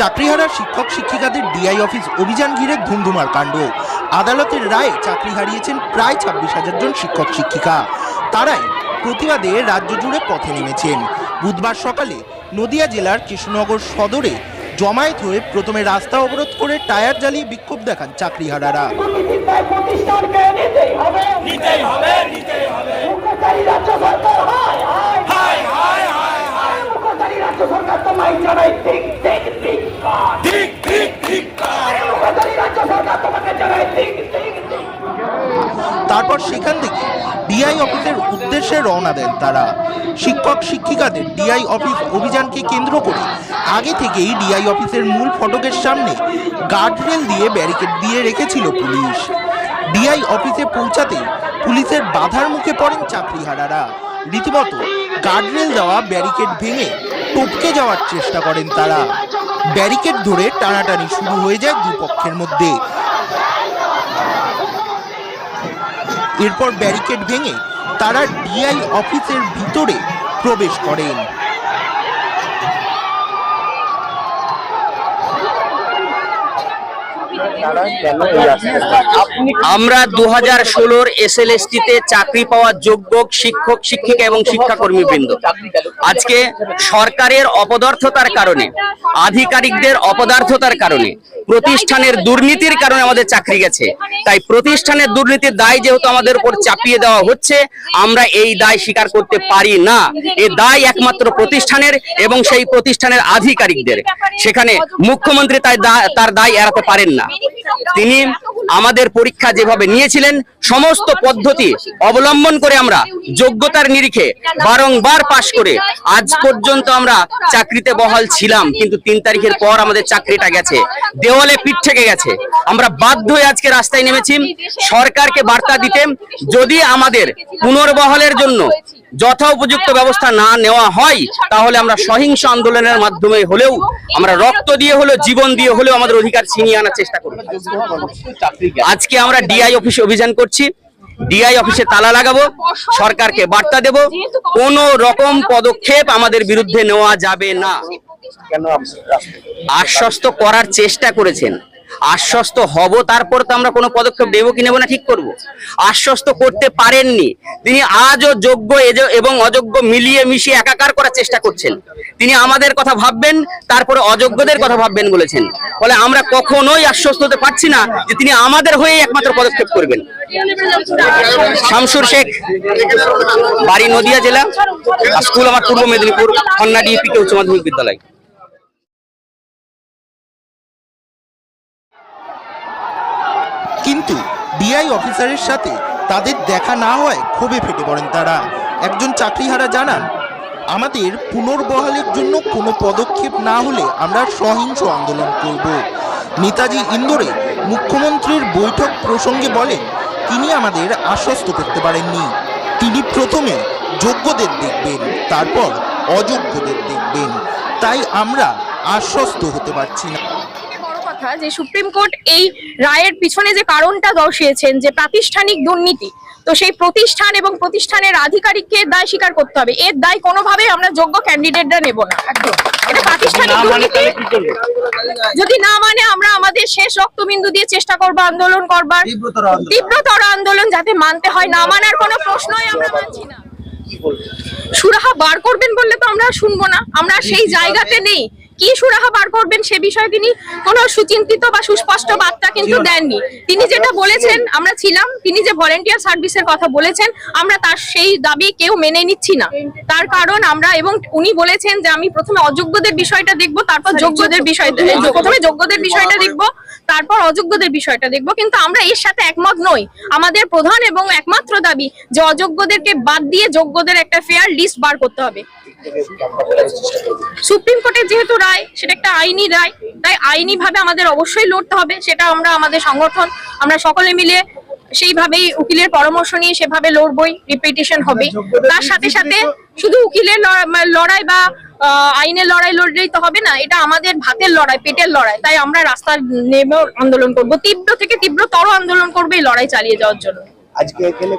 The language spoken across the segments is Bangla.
চাকরিহারা শিক্ষক শিক্ষিকাদের ডিআই অফিস অভিযান ঘিরে ধুমধুমার কাণ্ড। আদালতের রায়ে চাকরি হারিয়েছেন প্রায় ছাব্বিশ হাজার জন শিক্ষক শিক্ষিকা। তারাই প্রতিবাদে রাজ্য জুড়ে পথে নেমেছেন। বুধবার সকালে নদিয়া জেলার কৃষ্ণনগর সদরে জমায়েত হয়ে প্রথমে রাস্তা অবরোধ করে টায়ার জ্বালিয়ে বিক্ষোভ দেখান চাকরিহারারা। নিতেই হবে নিতেই হবে নিতেই হবে মুখ্যচারী রাজ্য সরকার হায় হায় হায় হায় হায় হায় মুখ্যচারী রাজ্য সরকার তোমায় জানাই ঠিক ঠিক ঠিক ঠিক ঠিক ঠিক কার মুখ্যচারী রাজ্য সরকার তোমাকে জানাই ঠিক ঠিক ঠিক তারপর সেখান থেকে ডিআই অফিসের উদ্দেশ্যে রওনা দেন তারা। শিক্ষক শিক্ষিকাদের ডিআই অফিস অভিযানকে কেন্দ্র করে আগে থেকেই ডিআই অফিসের মূল ফটকের সামনে গার্ডরেল দিয়ে ব্যারিকেড দিয়ে রেখেছিল পুলিশ। ডিআই অফিসে পৌঁছাতে পুলিশের বাধার মুখে পড়েন চাকরিহারারা। রীতিমতো গার্ডরেল দেওয়া ব্যারিকেড ভেঙে টপকে যাওয়ার চেষ্টা করেন তারা। ব্যারিকেড ধরে টানাটানি শুরু হয়ে যায় দুপক্ষের মধ্যে। এরপর ব্যারিকেড ভেঙে তারা ডিআই অফিসের ভিতরে প্রবেশ করেন। আমরা দু হাজার ষোলোর এস এল তে চাকরি পাওয়া যোগ্য শিক্ষক, শিক্ষিকা এবং শিক্ষাকর্মী বৃন্দ আজকে সরকারের অপদার্থতার কারণে, আধিকারিকদের অপদার্থতার কারণে, প্রতিষ্ঠানের দুর্নীতির কারণে আমাদের চাকরি গেছে। তাই প্রতিষ্ঠানের দুর্নীতির দায় যেহেতু আমাদের উপর চাপিয়ে দেওয়া হচ্ছে, আমরা এই দায় স্বীকার করতে পারি না। এ দায় একমাত্র প্রতিষ্ঠানের এবং সেই প্রতিষ্ঠানের আধিকারিকদের। সেখানে মুখ্যমন্ত্রী তাই তার দায় এড়াতে পারেন না। তিনি আমাদের পরীক্ষা যেভাবে নিয়েছিলেন, সমস্ত পদ্ধতি অবলম্বন করে আমরা যোগ্যতার নিরিখে বারংবার পাশ করে আজ পর্যন্ত আমরা চাকরিতে বহাল ছিলাম, কিন্তু তিন তারিখের পর আমাদের চাকরিটা গেছে। দেওয়ালে পিঠ থেকে গেছে। আমরা বাধ্য হয়ে আজকে রাস্তায় নেমেছি। সরকারকে বার্তা দিতে যদি আমাদের পুনর্বহালের জন্য যথা উপযুক্ত ব্যবস্থা না নেওয়া হয়, তাহলে আমরা সহিংস আন্দোলনের মাধ্যমে হলেও আমরা রক্ত দিয়ে হলেও জীবন দিয়ে হলেও আমাদের অধিকার ছিনিয়ে আনার চেষ্টা করব। আজকে আমরা ডিআই অফিসে অভিযান করছি ডিআই অফিসে তালা লাগাবো, সরকারকে বার্তা দেব, কোন রকম পদক্ষেপ আমাদের বিরুদ্ধে নেওয়া যাবে না। আশ্বস্ত করার চেষ্টা করেছেন। আশ্বস্ত হব, তারপর তো আমরা কোনো পদক্ষেপ নেব কি নেব না, ঠিক করব। আশ্বস্ত করতে পারেননি। তিনি আজও যোগ্য এবং অযোগ্য মিলিয়ে মিশিয়ে একাকার করার চেষ্টা করছেন। তিনি আমাদের কথা ভাববেন, তারপরে অযোগ্যদের কথা ভাববেন বলেছেন। ফলে আমরা কখনোই আশ্বস্ত হতে পারছি না যে তিনি আমাদের হয়ে একমাত্র পদক্ষেপ করবেন। শামসুর শেখ, বাড়ি নদিয়া জেলা স্কুল আমার পূর্ব মেদিনীপুর খন্না ডিএপিকে উচ্চ মাধ্যমিক বিদ্যালয়। কিন্তু ডিআই অফিসারের সাথে তাদের দেখা না হয় ক্ষোভে ফেটে পড়েন তারা। একজন চাকরিহারা জানান, আমাদের পুনর্বহালের জন্য কোনো পদক্ষেপ না হলে আমরা সহিংস আন্দোলন করব। নেতাজি ইন্দোরে মুখ্যমন্ত্রীর বৈঠক প্রসঙ্গে বলেন, তিনি আমাদের আশ্বস্ত করতে পারেননি। তিনি প্রথমে যোগ্যদের দেখবেন, তারপর অযোগ্যদের দেখবেন। তাই আমরা আশ্বস্ত হতে পারছি না। কথা যে সুপ্রিম কোর্ট এই রায়ের পিছনে যে কারণটা দর্শিয়েছেন যে প্রাতিষ্ঠানিক দুর্নীতি তো সেই প্রতিষ্ঠান এবং প্রতিষ্ঠানের আধিকারিককে দায় স্বীকার করতে হবে? এর দায় কোনোভাবেই আমরা যোগ্য ক্যান্ডিডেটরা নেব না এটা প্রাতিষ্ঠানিক দুর্নীতি যদি না মানে আমরা আমাদের শেষ রক্তবিন্দু দিয়ে চেষ্টা করব আন্দোলন করবার। তীব্রতর আন্দোলন। যাতে মানতে হয় না মানার কোনো প্রশ্নই আমরা মানছি না। সুরাহা বার করবেন বললে তো আমরা শুনব না। আমরা সেই জায়গাতে নেই। কি সুরাহা বার করবেন সে বিষয়ে তিনি কোনো সুচিন্তিত বা সুস্পষ্ট বার্তা কিন্তু দেননি। তিনি যেটা বলেছেন আমরা ছিলাম তিনি যে ভলেন্টিয়ার সার্ভিসের কথা বলেছেন আমরা তার সেই দাবি কেউ মেনে নিচ্ছি না। তার কারণ আমরা এবং উনি বলেছেন যে আমি প্রথমে অযোগ্যদের বিষয়টা দেখব তারপর যোগ্যদের বিষয়টা এই প্রথমে যোগ্যদের বিষয়টা দেখব তারপর অযোগ্যদের বিষয়টা দেখব। কিন্তু আমরা এর সাথে একমত নই। আমাদের প্রধান এবং একমাত্র দাবি যে অযোগ্যদেরকে বাদ দিয়ে যোগ্যদের একটা ফেয়ার লিস্ট বার করতে হবে। সুপ্রিম কোর্টের যেহেতু রায় সেটা একটা আইনি রায় তাই আইনি ভাবে আমাদের অবশ্যই লড়তে হবে সেটা আমরা আমাদের সংগঠন আমরা সকলে মিলে সেইভাবেই উকিলের পরামর্শ নিয়ে সেভাবে লড়বই রিপিটিশন হবে। তার সাথে সাথে শুধু উকিলের লড়া- লড়াই বা আইনের লড়াই লড়লেই তো হবে না এটা আমাদের ভাতের লড়াই পেটের লড়াই তাই আমরা রাস্তার নেমেও আন্দোলন করব। তীব্র থেকে তীব্রতর আন্দোলন করবে এই লড়াই চালিয়ে যাওয়ার জন্য। আজকে এখানে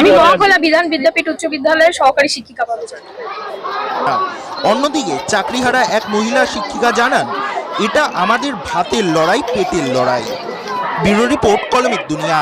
আমি মহাখোলা বিধান বিদ্যাপীঠ উচ্চ বিদ্যালয়ের সহকারী শিক্ষিকা পদে। অন্যদিকে চাকরিহারা এক মহিলা শিক্ষিকা জানান এটা আমাদের ভাতের লড়াই পেটের লড়াই। ব্যুরো রিপোর্ট কলমিক দুনিয়া।